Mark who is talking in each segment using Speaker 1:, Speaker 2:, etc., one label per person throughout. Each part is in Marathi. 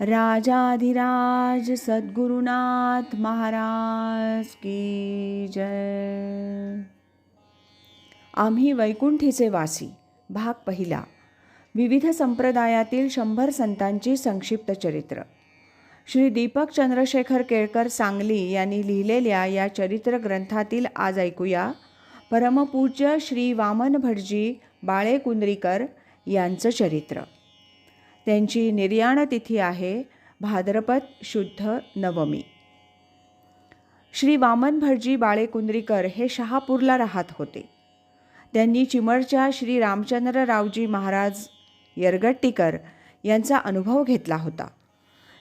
Speaker 1: राजाधिराज सद्गुरुनाथ महाराज की जय। आम्ही वैकुंठीचे वासी भाग पहिला विविध संप्रदायातील शंभर संतांची संक्षिप्त चरित्र. श्री दीपक चंद्रशेखर केळकर सांगली यांनी लिहिलेल्या या चरित्र ग्रंथातील आज ऐकूया परमपूज्य श्री वामन भटजी बाळे कुंद्रीकर यांचं चरित्र. त्यांची निर्याण तिथी आहे भाद्रपद शुद्ध नवमी. श्री वामन भटजी बाळे कुंद्रीकर हे शहापूरला राहत होते. त्यांनी चिमडच्या श्री रामचंद्ररावजी महाराज यरगट्टीकर यांचा अनुभव घेतला होता.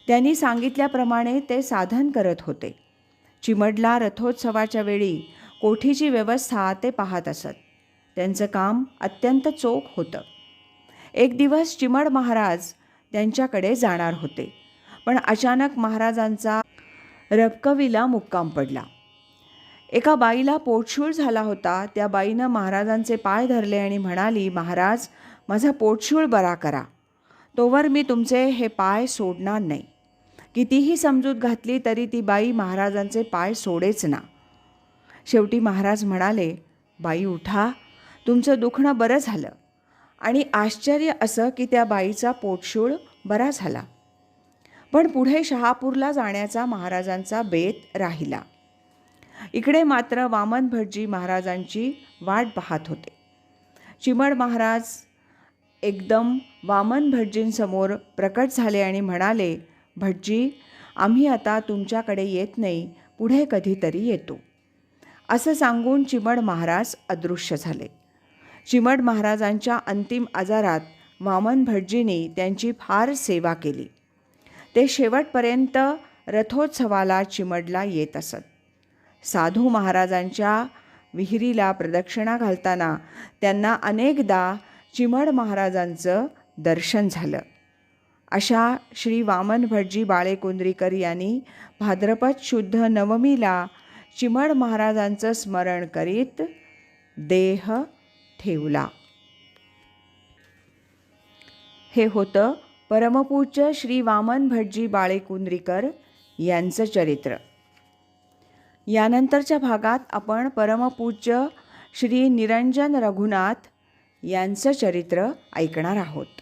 Speaker 1: त्यांनी सांगितल्याप्रमाणे ते साधन करत होते. चिमडला रथोत्सवाच्या वेळी कोठीची व्यवस्था ते पाहत असत. त्यांचं काम अत्यंत चोख होतं. एक दिवस चिमड महाराज त्यांच्याकडे जाणार होते. पण अचानक महाराजांचा रबकवीला मुक्काम पडला. एका बाईला पोटशूळ झाला होता. त्या बाईनं महाराजांचे पाय धरले आणि म्हणाली महाराज माझा पोटशूळ बरा करा. तोवर मी तुमचे हे पाय सोडणार नाही. कितीही समजूत घातली तरी ती बाई महाराजांचे पाय सोडेच ना. शेवटी महाराज म्हणाले बाई उठा. तुमचं दुखणं बरं झालं. आणि आश्चर्य असं की त्या बाईचा पोटशूळ बरा झाला. पण पुढे शहापूरला जाण्याचा महाराजांचा बेत राहिला. इकडे मात्र वामन भटजी महाराजांची वाट पाहत होते. चिमड महाराज एकदम वामन भटजींसमोर प्रकट झाले आणि म्हणाले भटजी आम्ही आता तुमच्याकडे येत नाही पुढे कधीतरी येतो. असं सांगून चिमड महाराज अदृश्य झाले. चिमड महाराजांच्या अंतिम आजारात वामन भटजींनी त्यांची फार सेवा केली. ते शेवटपर्यंत रथोत्सवाला चिमडला येत असत. साधू महाराजांच्या विहिरीला प्रदक्षिणा घालताना त्यांना अनेकदा चिमड महाराजांचं दर्शन झालं. अशा श्री वामन भटजी बाळेकुंद्रीकर यांनी भाद्रपद शुद्ध नवमीला चिमड महाराजांचं स्मरण करीत देह ठेवला. हे होतं परमपूज्य श्री वामन भटजी बाळे कुंद्रीकर यांचं चरित्र. यानंतरच्या भागात आपण परमपूज्य श्री निरंजन रघुनाथ यांचं चरित्र ऐकणार आहोत.